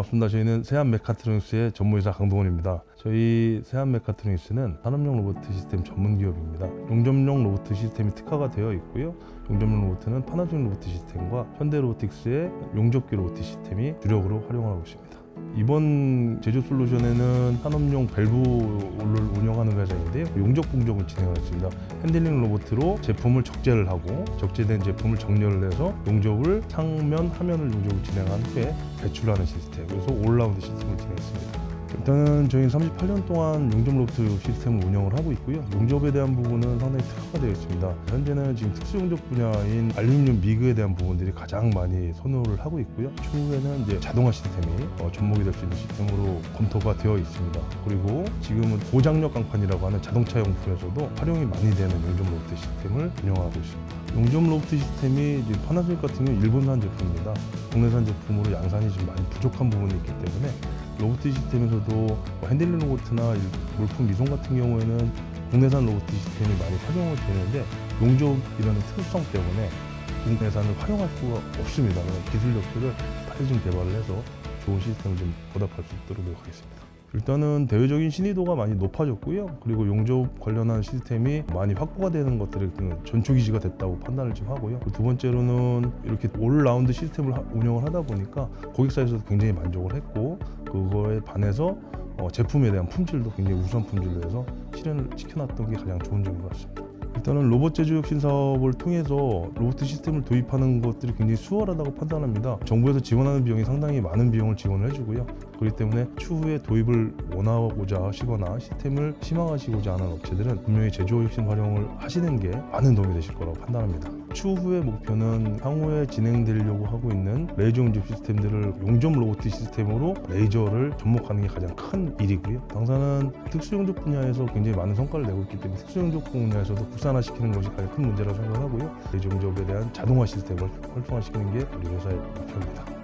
반갑습니다. 저희는 세안 메카트로닉스의 전무이사 강동원입니다. 저희 세안 메카트로닉스는 산업용 로봇 시스템 전문 기업입니다. 용접용 로봇 시스템이 특화가 되어 있고요. 용접용 로봇은 파나소닉 로봇 시스템과 현대 로보틱스의 용접기 로봇 시스템이 주력으로 활용하고 있습니다. 이번 제조 솔루션에는 산업용 밸브를 운영하는 회사인데요. 용접 공정을 진행하였습니다. 핸들링 로봇으로 제품을 적재를 하고 적재된 제품을 정렬을 해서 용접을 상면, 하면을 용접을 진행한 후에 배출하는 시스템. 그래서 올라운드 시스템을 진행했습니다. 일단은 저희는 38년 동안 용접 로봇 시스템을 운영을 하고 있고요. 용접에 대한 부분은 상당히 특화가 되어 있습니다. 현재는 지금 특수 용접 분야인 알루미늄 미그에 대한 부분들이 가장 많이 선호를 하고 있고요. 추후에는 이제 자동화 시스템이 어, 접목이 될 수 있는 시스템으로 검토가 되어 있습니다. 그리고 지금은 고장력 강판이라고 하는 자동차 용품에서도 활용이 많이 되는 용접 로봇 시스템을 운영하고 있습니다. 용접 로봇 시스템이 파나소닉 같은 경우 일본산 제품입니다. 국내산 제품으로 양산이 좀 많이 부족한 부분이 있기 때문에 로봇 시스템에서도 뭐 핸들링 로봇이나 일- 물품 이송 같은 경우에는 국내산 로봇 시스템이 많이 활용이 되는데 용접이라는 특수성 때문에 국내산을 활용할 수가 없습니다. 기술력들을 빨리 좀 개발을 해서 좋은 시스템을 좀 보답할 수 있도록 노력하겠습니다. 일단은 대외적인 신의도가 많이 높아졌고요. 그리고 용접 관련한 시스템이 많이 확보가 되는 것들이 그 전초기지가 됐다고 판단을 좀 하고요. 두 번째로는 이렇게 올 라운드 시스템을 하- 운영을 하다 보니까 고객사에서도 굉장히 만족을 했고 그거에 반해서 어, 제품에 대한 품질도 굉장히 우수한 품질로 해서 실현을 시켜놨던 게 가장 좋은 점인 것 같습니다. 일단은 로봇 제조 혁신 사업을 통해서 로봇 시스템을 도입하는 것들이 굉장히 수월하다고 판단합니다. 정부에서 지원하는 비용이 상당히 많은 비용을 지원을 해주고요. 그렇기 때문에 추후에 도입을 원하고자 하시거나 시스템을 희망하시고자 하는 업체들은 분명히 제조 혁신 활용을 하시는 게 많은 도움이 되실 거라고 판단합니다. 추후의 목표는 향후에 진행되려고 하고 있는 레이저 용접 시스템들을 용접 로봇 시스템으로 레이저를 접목하는 게 가장 큰 일이고요. 당사는 특수 용접 분야에서 굉장히 많은 성과를 내고 있기 때문에 특수 용접 분야에서도 국산화시키는 것이 가장 큰 문제라고 생각하고요. 레이저 용접에 대한 자동화 시스템을 활성화시키는 게 우리 회사의 목표입니다.